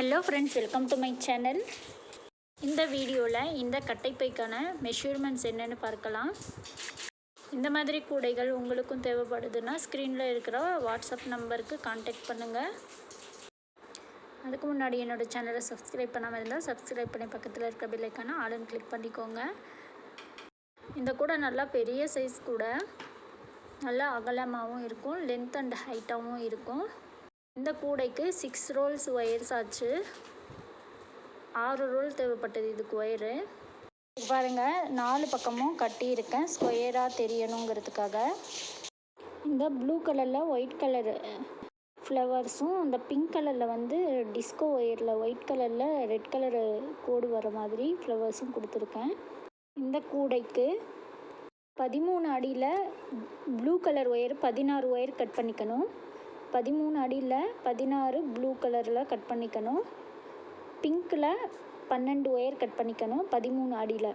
Hello friends welcome to my channel இந்த வீடியோவில் இந்த கட்டைப்பைக்கான மெஷர்மெண்ட்ஸ் என்னென்னு பார்க்கலாம். இந்த மாதிரி கூடைகள் உங்களுக்கும் தேவைப்படுதுன்னா ஸ்க்ரீனில் இருக்கிற வாட்ஸ்அப் நம்பருக்கு காண்டாக்ட் பண்ணுங்கள் அதுக்கு முன்னாடி என்னோடய சேனலை சப்ஸ்கிரைப் பண்ணாமல் இருந்தால் சப்ஸ்கிரைப் பண்ணி பக்கத்தில் இருக்க பில்லைக்கான ஆளுன்னு கிளிக் பண்ணிக்கோங்க. இந்த கூடை நல்லா பெரிய சைஸ் கூட நல்லா அகலமாகவும் இருக்கும் லென்த் அண்ட் ஹைட்டாகவும் இருக்கும். இந்த கூடைக்கு சிக்ஸ் ரோல்ஸ் ஒயர்ஸ் ஆச்சு. ஆறு ரோல் தேவைப்பட்டது இதுக்கு ஒயரு பாருங்கள் நாலு பக்கமும் கட்டியிருக்கேன் ஸ்கொயராக தெரியணுங்கிறதுக்காக. இந்த ப்ளூ கலரில் ஒயிட் கலர் ஃப்ளவர்ஸும் இந்த பிங்க் கலரில் வந்து டிஸ்கோ ஒயரில் ஒயிட் கலரில் ரெட் கலரு கோடு வர மாதிரி ஃப்ளவர்ஸும் கொடுத்துருக்கேன். இந்த கூடைக்கு பதிமூணு அடியில் ப்ளூ கலர் ஒயர் பதினாறு ஒயர் கட் பண்ணிக்கணும். பதிமூணு அடியில் பதினாறு ப்ளூ கலரில் கட் பண்ணிக்கணும். பிங்க்கில் பன்னெண்டு ஒயர் கட் பண்ணிக்கணும் பதிமூணு அடியில்.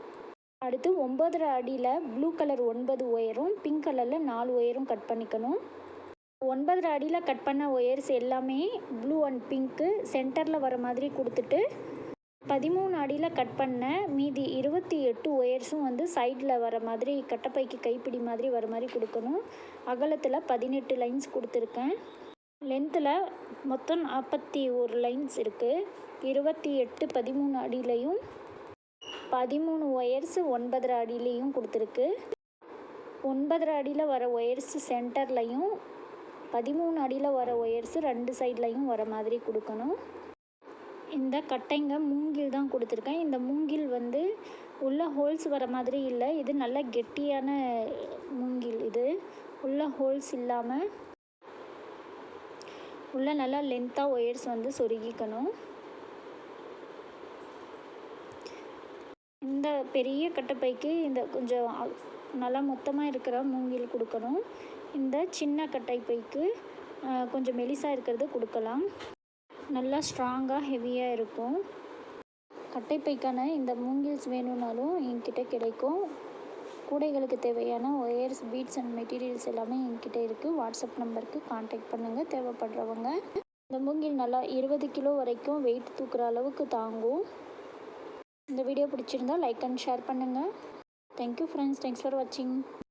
அடுத்து ஒம்பதரை அடியில் ப்ளூ கலர் ஒன்பது ஒயரும் பிங்க் கலரில் நாலு ஒயரும் கட் பண்ணிக்கணும். ஒன்பதரை அடியில் கட் பண்ண ஒயர்ஸ் எல்லாமே ப்ளூ அண்ட் பிங்க்கு சென்டரில் வர மாதிரி கொடுத்துட்டு பதிமூணு அடியில் கட் பண்ண மீதி இருபத்தி எட்டு ஒயர்ஸும் வந்து சைடில் வர மாதிரி கட்டப்பைக்கு கைப்பிடி மாதிரி வர மாதிரி கொடுக்கணும். அகலத்தில் பதினெட்டு லைன்ஸ் கொடுத்துருக்கேன். லென்த்தில் மொத்தம் நாற்பத்தி ஒரு லைன்ஸ் இருக்குது இருபத்தி எட்டு பதிமூணு அடியிலையும் பதிமூணு ஒயர்ஸு ஒன்பதரை அடியிலையும் கொடுத்துருக்கு. ஒன்பதரை அடியில் வர ஒயர்ஸு சென்டர்லையும் பதிமூணு அடியில் வர ஒயர்ஸு ரெண்டு சைட்லையும் வர மாதிரி கொடுக்கணும். இந்த கட்டைங்க மூங்கில் தான் கொடுத்துருக்கேன். இந்த மூங்கில் வந்து உள்ள ஹோல்ஸ் வர மாதிரி இல்லை. இது நல்ல கெட்டியான மூங்கில் இது. உள்ள ஹோல்ஸ் இல்லாமல் உள்ளே நல்லா லென்த்தாக ஒயர்ஸ் வந்து சொருகிக்கணும். இந்த பெரிய கட்டைப்பைக்கு இந்த கொஞ்சம் நல்லா மொத்தமாக இருக்கிற மூங்கில் கொடுக்கணும். இந்த சின்ன கட்டைப்பைக்கு கொஞ்சம் மெலிசாக இருக்கிறது கொடுக்கலாம். நல்லா ஸ்ட்ராங்காக ஹெவியாக இருக்கும். கட்டைப்பைக்கான இந்த மூங்கில்ஸ் வேணும்னாலும் என்கிட்ட கிடைக்கும். கூடைகளுக்கு தேவையான ஒயர்ஸ் பீட்ஸ் அண்ட் மெட்டீரியல்ஸ் எல்லாமே என்கிட்ட இருக்குது வாட்ஸ்அப் நம்பருக்கு காண்டாக்ட் பண்ணுங்கள் தேவைப்படுறவங்க இந்த மூங்கில் நல்லா இருபது கிலோ வரைக்கும் வெயிட் தூக்குற அளவுக்கு தாங்கும். இந்த வீடியோ பிடிச்சிருந்தா லைக் அண்ட் ஷேர் பண்ணுங்கள் thank you friends thanks for வாட்சிங்